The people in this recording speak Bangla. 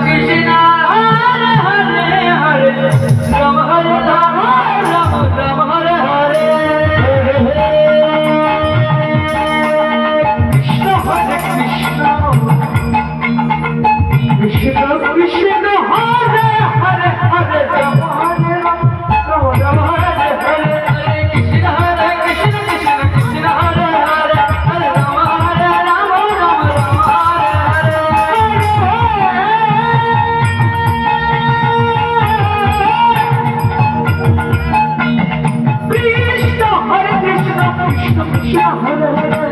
Krishna. Yeah,